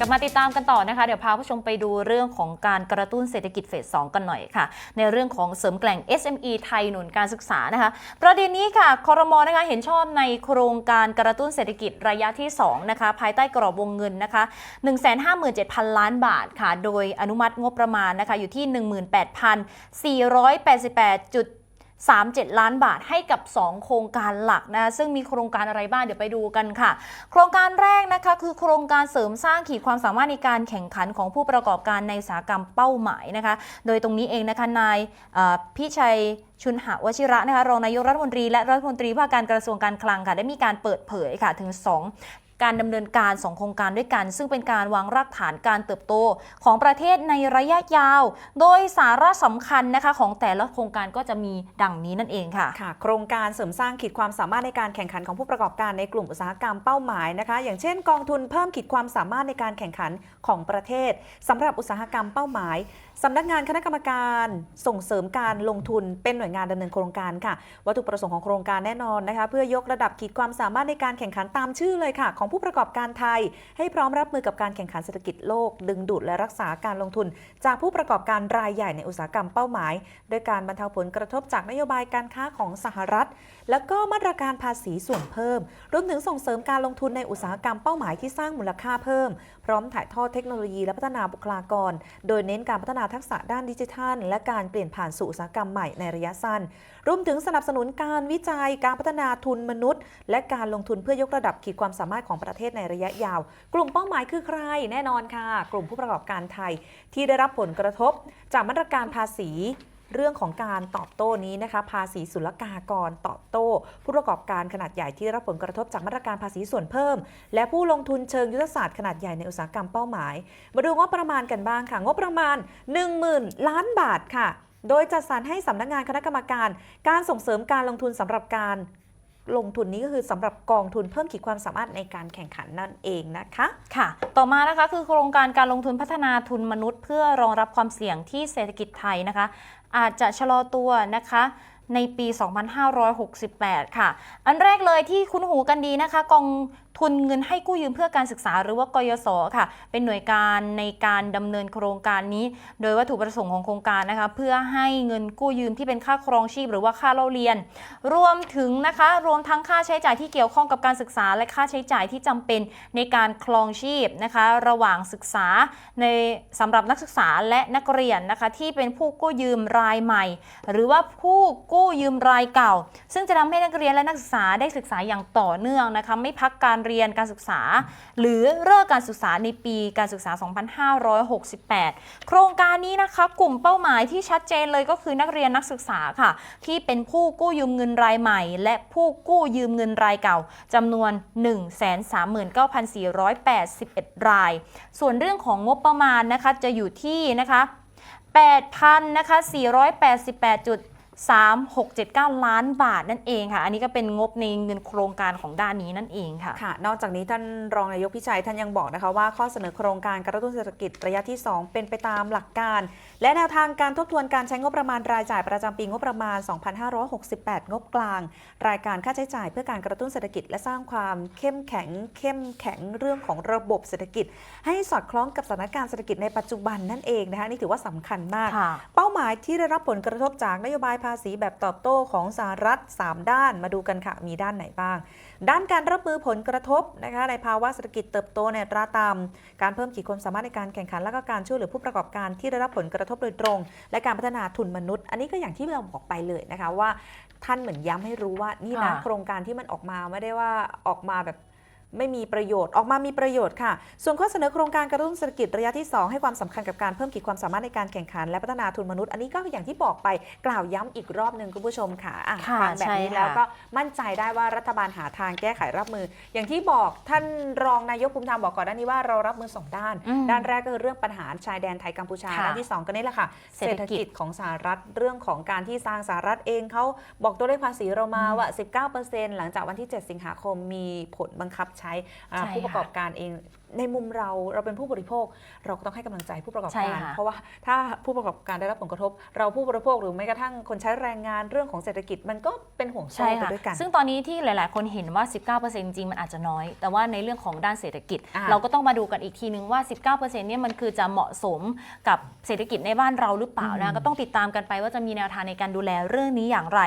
กลับมาติดตามกันต่อนะคะ เดี๋ยวพาผู้ชมไปดูเรื่องของการกระตุ้นเศรษฐกิจเฟส 2 กันหน่อยค่ะ ในเรื่องของเสริมแกล่ง SME ไทยหนุนการศึกษานะคะ ประเด็นนี้ค่ะคอรมอนะคะเห็นชอบในโครงการกระตุ้นเศรษฐกิจระยะที่2นะคะภายใต้กรอบวงเงินนะคะ157,000 ล้านบาทค่ะ โดยอนุมัติงบประมาณนะคะอยู่ที่ 18,488จุด 37 ล้านบาทให้กับ 2 โครงการหลักนะซึ่งมีโครงการอะไรบ้างเดี๋ยวไปดูกันค่ะ โครงการแรกนะคะคือโครงการเสริมสร้างขีดความสามารถในการแข่งขันของผู้ประกอบการในอุตสาหกรรมเป้าหมายนะคะ โดยตรงนี้เองนะคะนายพิชัยชุนหวชิระนะคะรองนายกรัฐมนตรีและรัฐมนตรีว่าการกระทรวงการคลังค่ะได้มีการเปิดเผยค่ะถึง 2 การดำเนินการ 2 โครงการด้วยกัน ซึ่งเป็นการวางรากฐานการเติบโตของประเทศในระยะยาว โดยสาระสำคัญนะคะของแต่ละโครงการก็จะมีดังนี้นั่นเองค่ะค่ะ โครงการเสริมสร้างขีดความสามารถในการแข่งขันของผู้ประกอบการในกลุ่มอุตสาหกรรมเป้าหมายนะคะ อย่างเช่น กองทุนเพิ่มขีดความสามารถในการแข่งขันของประเทศสำหรับอุตสาหกรรมเป้าหมาย สำนักงานคณะกรรมการส่งเสริมการลงทุนเป็นหน่วยงานดำเนินโครงการค่ะ วัตถุประสงค์ของโครงการแน่นอนนะคะ เพื่อยกระดับขีดความสามารถในการแข่งขันตามชื่อเลยค่ะ ของผู้ประกอบการไทย ให้พร้อมรับมือกับการแข่งขันเศรษฐกิจโลก ดึงดูดและรักษาการลงทุน จากผู้ประกอบการรายใหญ่ในอุตสาหกรรมเป้าหมาย โดยการบรรเทาผลกระทบจากนโยบายการค้าของสหรัฐ แล้วก็มาตรการภาษีส่วนเพิ่ม รวมถึงส่งเสริมการลงทุนในอุตสาหกรรมเป้าหมายที่สร้างมูลค่าเพิ่ม พร้อมถ่ายทอดเทคโนโลยีและพัฒนาบุคลากร โดยเน้นการพัฒนาทักษะด้านดิจิทัล และการเปลี่ยนผ่านสู่อุตสาหกรรมใหม่ในระยะสั้น รวมถึงสนับสนุนการวิจัยการพัฒนาทุนมนุษย์ และการลงทุนเพื่อยกระดับขีดความสามารถของประเทศในระยะยาว กลุ่มเป้าหมายคือใครแน่นอนค่ะ กลุ่มผู้ประกอบการไทยที่ได้รับผลกระทบจากมาตรการภาษี เรื่องของการตอบโต้นี้นะคะภาษีศุลกากรตอบโต้ ผู้ประกอบการขนาดใหญ่ที่รับผลกระทบจากมาตรการภาษีส่วนเพิ่ม และผู้ลงทุนเชิงยุทธศาสตร์ขนาดใหญ่ในอุตสาหกรรมเป้าหมาย มาดูงบประมาณกันบ้างค่ะ งบประมาณ 10,000 ล้านบาทค่ะ โดยจัดสรรให้สำนักงานคณะกรรมการ การส่งเสริมการลงทุนสำหรับการ ลงทุนนี้ก็คือสำหรับกองทุนเพิ่มขีดความสามารถในการแข่งขันนั่นเองนะคะค่ะ ต่อมานะคะคือโครงการการลงทุนพัฒนาทุนมนุษย์ เพื่อรองรับความเสี่ยงที่เศรษฐกิจไทยนะคะ อาจจะชะลอตัวนะคะในปี 2568 ค่ะ อันแรกเลยที่คุ้นหูกันดีนะคะ กองทุนเงินให้กู้ยืมเพื่อการศึกษาหรือว่ากยศค่ะ เป็นหน่วยการในการดำเนินโครงการนี้ โดยวัตถุประสงค์ของโครงการนะคะ เพื่อให้เงินกู้ยืมที่เป็นค่าครองชีพ หรือว่าค่าเล่าเรียน รวมถึงนะคะ รวมทั้งค่าใช้จ่ายที่เกี่ยวข้องกับการศึกษา และค่าใช้จ่ายที่จำเป็นในการครองชีพนะคะ ระหว่างศึกษาในสำหรับนักศึกษาและนักเรียนนะคะ ที่เป็นผู้กู้ยืมรายใหม่ หรือว่าผู้กู้ยืมรายเก่า ซึ่งจะทำให้นักเรียนและนักศึกษาได้ศึกษาอย่างต่อเนื่องนะคะ ไม่พักการเรียนการศึกษา หรือเลิกการศึกษาในปีการศึกษา 2568 โครงการนี้นะคะกลุ่มเป้าหมายที่ชัดเจนเลยก็คือนักเรียนนักศึกษาค่ะ ที่เป็นผู้กู้ยืมเงินรายใหม่ และผู้กู้ยืมเงินรายเก่าจำนวน 139,481 ราย ส่วนเรื่องของงบประมาณนะคะจะอยู่ที่นะคะ8,000นะคะ488จุด 3679 ล้านบาทนั่นเองค่ะ อันนี้ก็เป็นงบในเงินโครงการของด้านนี้นั่นเองค่ะค่ะ นอกจากนี้ท่านรองนายกพิชัยท่านยังบอกนะคะว่าข้อเสนอโครงการกระตุ้นเศรษฐกิจระยะที่ 2 เป็นไปตามหลักการ และแนวทางการทบทวนการใช้งบประมาณรายจ่ายประจำปีงบประมาณ 2568 งบกลาง รายการค่าใช้จ่ายเพื่อการกระตุ้นเศรษฐกิจ และสร้างความเข้มแข็งเข้มแข็งเรื่องของระบบเศรษฐกิจ ให้สอดคล้องกับสถานการณ์เศรษฐกิจในปัจจุบันนั่นเองนะคะนี่ถือว่าสำคัญมากค่ะเป้าหมายที่ได้รับผลกระทบจากนโยบายภาษีแบบตอบโต้ของสหรัฐ 3 ด้านมาดูกันค่ะ มีด้านไหนบ้าง ด้านการรับมือผลกระทบนะคะในภาวะเศรษฐกิจเติบโตในอัตราต่ำการเพิ่มขีดความสามารถในการแข่งขันและก็การช่วยเหลือผู้ประกอบการที่ได้รับผลกระทบโดยตรง และการพัฒนาทุนมนุษย์ อันนี้ก็อย่างที่เราบอกไปเลยนะคะว่าท่านเหมือนย้ำให้รู้ว่านี่นะค่ะโครงการที่มันออกมาไม่ได้ว่าออกมาแบบ ไม่มีประโยชน์ออกมามีประโยชน์ค่ะ ส่วนข้อเสนอโครงการกระตุ้นเศรษฐกิจระยะที่ 2 ให้ความสำคัญกับการเพิ่มขีดความสามารถในการแข่งขันและพัฒนาทุนมนุษย์ อันนี้ก็อย่างที่บอกไปกล่าวย้ำอีกรอบหนึ่งคุณผู้ชมค่ะอะค่ะฟังแบบนี้ใช่ค่ะแล้วก็มั่นใจได้ว่ารัฐบาลหาทางแก้ไขรับมือ อย่างที่บอกท่านรองนายกภูมิธรรมบอกก่อนหน้านี้ว่าเรารับมือสองด้านอืมด้านแรกก็คือเรื่องปัญหาชายแดนไทยกัมพูชาค่ะด้านที่สองก็นี่แหละค่ะ เศรษฐกิจของสหรัฐเรื่องของการที่สร้างสหรัฐเองเขาบอกตัวเลขภาษีเรามาว่า 19%หลังจากวันที่ 7 สิงหาคมมีผลบังคับใช้อ่าใช่ค่ะผู้ประกอบการเอง ในมุมเราเราเป็นผู้บริโภค เราก็ต้องให้กำลังใจผู้ประกอบใช่การ ค่ะ เพราะว่าถ้าผู้ประกอบการได้รับผลกระทบ เราผู้บริโภคหรือแม้กระทั่งคนใช้แรงงานเรื่องของเศรษฐกิจมันก็เป็นห่วงโซ่ใช่ไปค่ะ ด้วยกัน ซึ่งตอนนี้ที่หลาย ๆ คนเห็นว่า 19%จริงมันอาจจะน้อย แต่ว่าในเรื่องของด้านเศรษฐกิจ อ่า เราก็ต้องมาดูกันอีกทีนึงว่า 19%เนี่ยมันคือจะเหมาะสมกับเศรษฐกิจในบ้านเราหรือเปล่านะ ก็ต้องติดตามกันไปว่าจะมีแนวทางในการดูแลเรื่องนี้อย่างไร